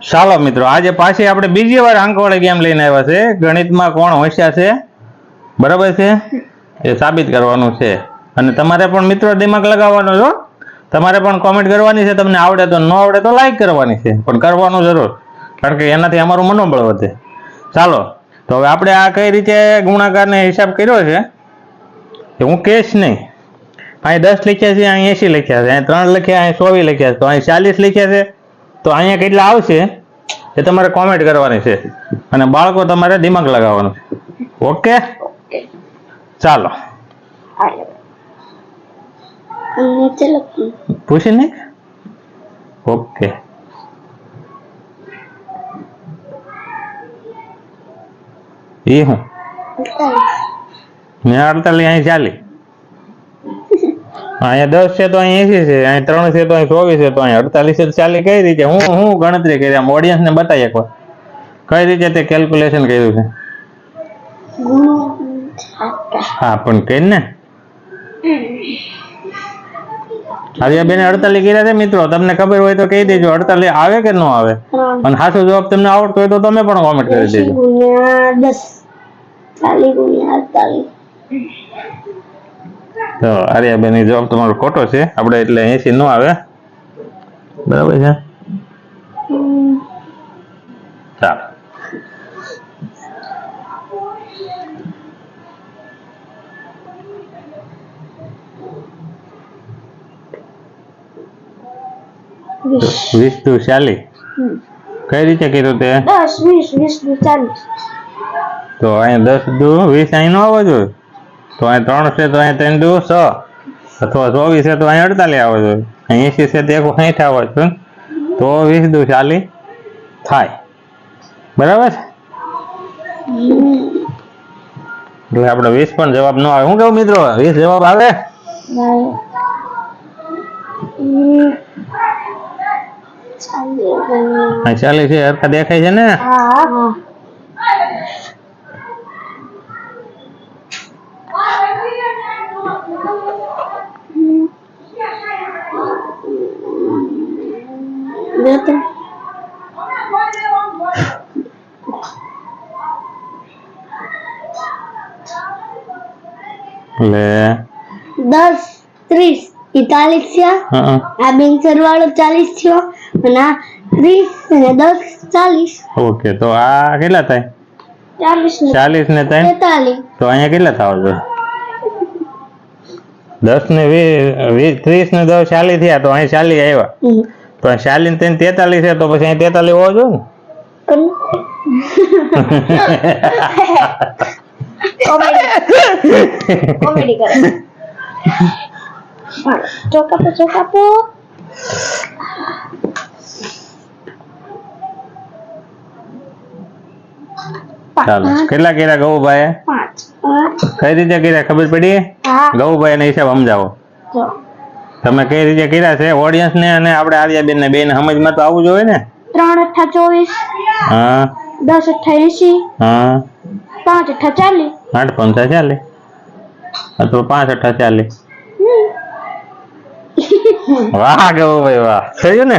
ચાલો મિત્રો, આજે પાછી આપણે બીજી વાર આંકવાળી ગેમ લઈને આવ્યા છે. ગણિતમાં કોણ હોશિયાર છે? બરાબર છે? એ સાબિત કરવાનું છે. અને તમારે પણ મિત્રો દિમાગ લગાવવાનો છો તમારે પણ કોમેન્ટ કરવાની છે. તમને આવડે તો ન આવડે તો લાઈક કરવાની છે. પણ કરવાનું જરૂર, કારણ કે એનાથી અમારું મનોબળ વધે. ચાલો, તો હવે આપણે આ કઈ રીતે ગુણાકારને હિસાબ કર્યો છે? હું કેશ નહીં. અહીં દસ લખ્યા છે, અહીં એસી લખ્યા છે, અહીં ત્રણ લખ્યા, અહીં ચોવીસ લખ્યા છે. તો અહીં ચાલીસ લખ્યા છે. તો અહીંયા કેટલા આવશે એ તમારે કોમેન્ટ કરવાની છે. અને બાળકો તમારે દિમાગ લગાવવાનું. છે ઓકે. ચાલો. પૂછી ને ઓકે. એ હું. મેં અડતાલીસ અહીં ચાલી અહીંયા દસ છે તો અહીં એસી છે અહીં ત્રણ છે તો અહીં ચોવીસ છે તો અહીં અડતાલીસ છે તો ચાલી કઈ રીતે હું હું ગણતરી કરી આમ ઓડિયન્સને બતાવી એકવાર કઈ રીતે તે કેલ્ક્યુલેશન કર્યું છે હા પણ કઈ ને આજે બેને અડતાલીસ કર્યા છે મિત્રો તમને ખબર હોય તો કહી દેજો અડતાલીસ આવે કે ન આવે ત્રણ અને સાચો જવાબ તમને આવડતો હોય તો તમે પણ કોમેન્ટ કરી એંશી દેજો ગુણ્યા દસ ચાલીસ ગુણ્યા અડતાલીસ તો આર્યાબેન જવાબ તમારો ખોટો છે. આપણે એટલે એસી ન આવે. બરાબર છે? ચાલો. વીસ વીસ ચાલી કઈ રીતે કર્યું તે? દસ વીસ વીસ દુ ચાલીસ. તો અહીંયા દસ દુ વીસ અહીં નો આવવો જોઈએ. તો અહીં ત્રણ છે તો અહીંયા ત્રણ દુ છ અથવા ચોવીસ છે તો અહીં અડતાલીસ આવવો જોઈએ અહીં એસી છે તો એક સાઠ આવવો જોઈએ તો વીસ દુ ચાલીસ થાય બરાબર છે એટલે આપણે વીસ પણ જવાબ ન આવે હું કેવું મિત્રો વીસ જવાબ આવે હમ. ચાલીસ ગુણ્યા અહીં ચાલીસ છે હરખા દેખાય છે ને હા બે ત્રણ એટલે દસ ત્રીસ પિસ્તાલીસ થયા હં, આ બેન સરવાળો ચાલીસ થયો અને આ ત્રીસ અને દસ ચાલીસ ઓકે તો આ કેટલા થાય ચાલીસ ને ચાલીસ ને ત્રણ તેતાલીસ તો અહીંયા કેટલા થવા જોઈએ દસ ને વીસ ત્રીસ ને દસ ચાલીસ થયા તો અહીં ચાલીસ આવ્યા હમ. તો અહીં ચાલીસ ને ત્રણ તેતાલીસ છે તો પછી અહીં તેતાલીસ હોવો જોઈએ ને કરું? કોમેડી કોમેડી કરે હાલો, ચોકાપો ચોકાપો ચાલો કેટલા કર્યા ગૌભાઈ પાંચ પાંચ કઈ રીતે કર્યા? ખબર પડી? હા. ગૌભાઈ ને હિસાબ સમજાવો. તમે કઈ રીતે કર્યા છે? ઓડિયન્સ ને અને આપણે આર્યાબેન ને બેન સમજમાં તો આવવું જોઈએ ને? ત્રણ અઠા ચોવીસ હા. દસ અઠા એસી હા. પાંચ અઠા ચાલીસ. આઠ પંચા ચાલે અથવા પાંચ અઠા ચાલે વાહ ગૌભાઈ વાહ. થયું ને?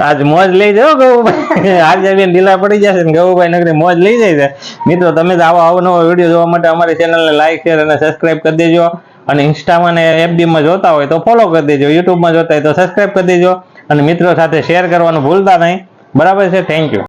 આજ મોજ લઈ જાઓ ગૌભાઈ. આજે બેન ઢીલા પડી જશે ને ગૌભાઈ નગરી મોજ લઈ જાય છે. મિત્રો, તમે તો આવો આવો નવો વીડિયો જોવા માટે અમારી ચેનલને લાઈક શેર અને સબસ્ક્રાઇબ કરી દેજો. અને ઇન્સ્ટામાં ને એફબીમાં જોતા હોય તો ફોલો કરી દેજો. યુટ્યુબમાં જોતા હોય તો સબસ્ક્રાઇબ કરી દેજો. અને મિત્રો સાથે શેર કરવાનું ભૂલતા નહીં. બરાબર છે? Thank you